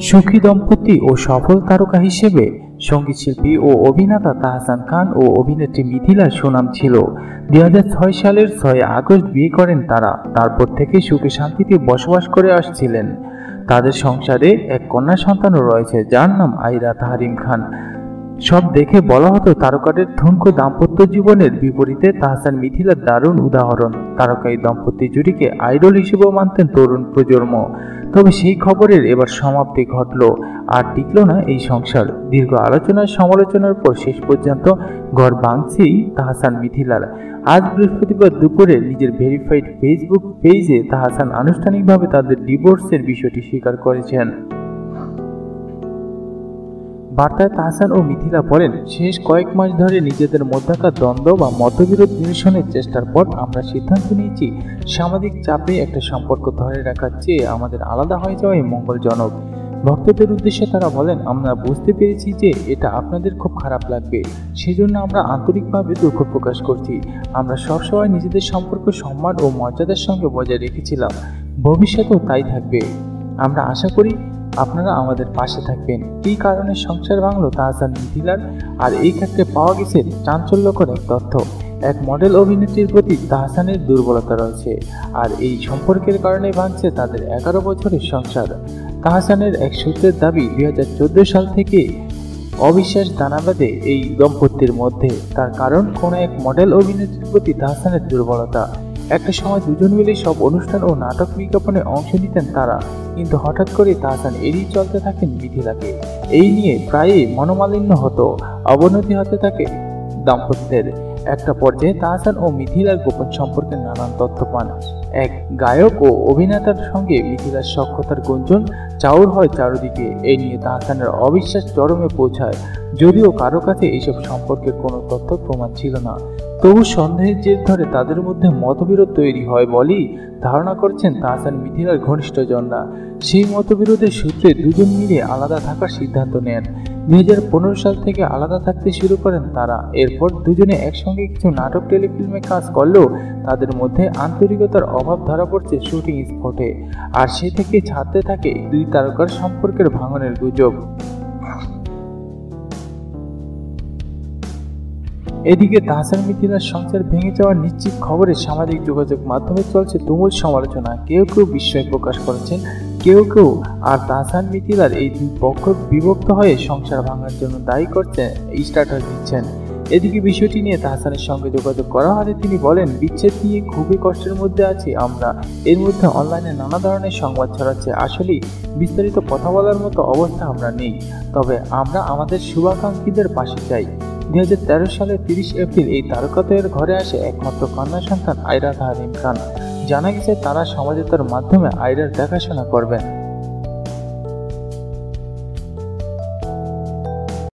সুখী দম্পতি ও সফল তারকা হিসেবে সংগীত শিল্পী ও অভিনেতা তাহসান খান ও অভিনেত্রী মিথিলার সুনাম ছিল। দুই ছয় সালের ছয় আগস্ট বিয়ে করেন তারা। তারপর থেকে সুখে শান্তিতে বসবাস করে আসছিলেন। তাদের সংসারে এক কন্যা সন্তানও রয়েছে, যার নাম আইরা তাহারিম খান। সব দেখে বলা হতো তারকাদের ঠুনকো দাম্পত্য জীবনের বিপরীতে তাহসান মিথিলার দারুণ উদাহরণ। তারকা এই দম্পতি জুড়িকে আইডল হিসেবেও মানতেন তরুণ প্রজন্ম। তবে সেই খবরের এবার সমাপ্তি ঘটল আর টিকল না এই সংসার। দীর্ঘ আলোচনার সমালোচনার পর শেষ পর্যন্ত ঘর ভাঙছেই তাহাসান মিথিলার। আজ বৃহস্পতিবার দুপুরে নিজের ভেরিফাইড ফেসবুক পেজে তাহাসান আনুষ্ঠানিকভাবে তাদের ডিভোর্সের বিষয়টি স্বীকার করেছেন। বার্তায় তাহসান ও মিথিলা বলেন, শেষ কয়েক মাস ধরে নিজেদের মধ্যকার দ্বন্দ্ব বা মতবিরোধ নিরসনের চেষ্টার পর আমরা সিদ্ধান্ত নিয়েছি, সামাজিক চাপে একটা সম্পর্ক ধরে রাখার চেয়ে আমাদের আলাদা হয়ে যাওয়াই মঙ্গলজনক। ভক্তদের উদ্দেশ্যে তারা বলেন, আমরা বুঝতে পেরেছি যে এটা আপনাদের খুব খারাপ লাগবে। সেজন্য আমরা আন্তরিকভাবে দুঃখ প্রকাশ করছি। আমরা সবসময় নিজেদের সম্পর্ক, সম্মান ও মর্যাদার সঙ্গে বজায় রেখেছিলাম। ভবিষ্যতেও তাই থাকবে। আমরা আশা করি আপনারা আমাদের পাশে থাকবেন। কি কারণে সংসার ভাঙলো তাহসান মিথিলার। আর এই ক্ষেত্রে পাওয়া গেছে চাঞ্চল্যকর এক তথ্য। এক মডেল অভিনেত্রীর প্রতি তাহসানের দুর্বলতা রয়েছে। আর এই সম্পর্কের কারণে ভাঙছে তাদের এগারো বছরের সংসার। তাহসানের এক সূত্রের দাবি, দুই হাজার চোদ্দ সাল থেকে অবিশ্বাস দানা বাঁধে এই দম্পতির মধ্যে। তার কারণ, কোনো এক মডেল অভিনেত্রীর প্রতি তাহসানের দুর্বলতা। একটা সময় দুজন মিলে সব অনুষ্ঠান ও নাটক বিজ্ঞাপনে অংশ নিতেন তারা। কিন্তু হঠাৎ করে তাহসান এড়িয়ে চলতে থাকেন মিথিলাকে। এই নিয়ে প্রায়ই মনোমালিন্য হতো। অবনতি হতে থাকে দাম্পত্যের। একটা পর্যায়ে তাহসান ও মিথিলার গোপন সম্পর্কে নানান তথ্য পান। এক গায়ক ও অভিনেতার সঙ্গে মিথিলার সক্ষতার গুঞ্জন, চাউর হয় চারদিকে। এই নিয়ে তাহসানের অবিশ্বাস চরমে পৌঁছায়। যদিও কারও কাছে এইসব সম্পর্কে কোনো তথ্য প্রমাণ ছিল না। তবু সন্দেহের জের ধরে তাদের মধ্যে মতবিরোধ তৈরি হয় বলেই ধারণা করছেন তাহসান মিথিলার ঘনিষ্ঠজনরা। সেই মতবিরোধের সূত্রে দুজন মিলে আলাদা থাকার সিদ্ধান্ত নেন। দু হাজার পনেরো সাল থেকে আলাদা থাকতে শুরু করেন তারা। এরপর দুজনে একসঙ্গে কিছু নাটক টেলিফিল্মে কাজ করলেও তাদের মধ্যে আন্তরিকতার অভাব ধরা পড়ছে শুটিং স্পটে। আর সে থেকে ছাড়তে থাকে দুই তারকার সম্পর্কের ভাঙনের গুজব। এদিকে তাহসান মিথিলার সংসার ভেঙে যাওয়ার নিশ্চিত খবরে সামাজিক যোগাযোগ মাধ্যমে চলছে তুমুল সমালোচনা। কেউ কেউ বিস্ময় প্রকাশ করেছেন কেউ কেউ আর তাহসান মিথিলার এই দুই পক্ষ বিভক্ত হয়ে সংসার ভাঙার জন্য দায়ী করছেন স্টার্টার দিচ্ছেন। এদিকে বিষয়টি নিয়ে তাহসানের সঙ্গে যোগাযোগ করা হলে তিনি বলেন, বিচ্ছেদ নিয়ে খুবই কষ্টের মধ্যে আছি আমরা। এর মধ্যে অনলাইনে নানা ধরনের সংবাদ ছড়াচ্ছে। আসলেই বিস্তারিত কথা বলার মতো অবস্থা আমরা নেই। তবে আমরা আমাদের শুভাকাঙ্ক্ষীদের পাশে চাই দুই হাজার তেরো সালের তিরিশ এপ্রিল এই তারকাতের ঘরে আসে একমাত্র কন্যা সন্তান আয়রা তাহারিম খান। জানা গেছে তারা সমাজতার মাধ্যমে আয়রার দেখাশোনা করবেন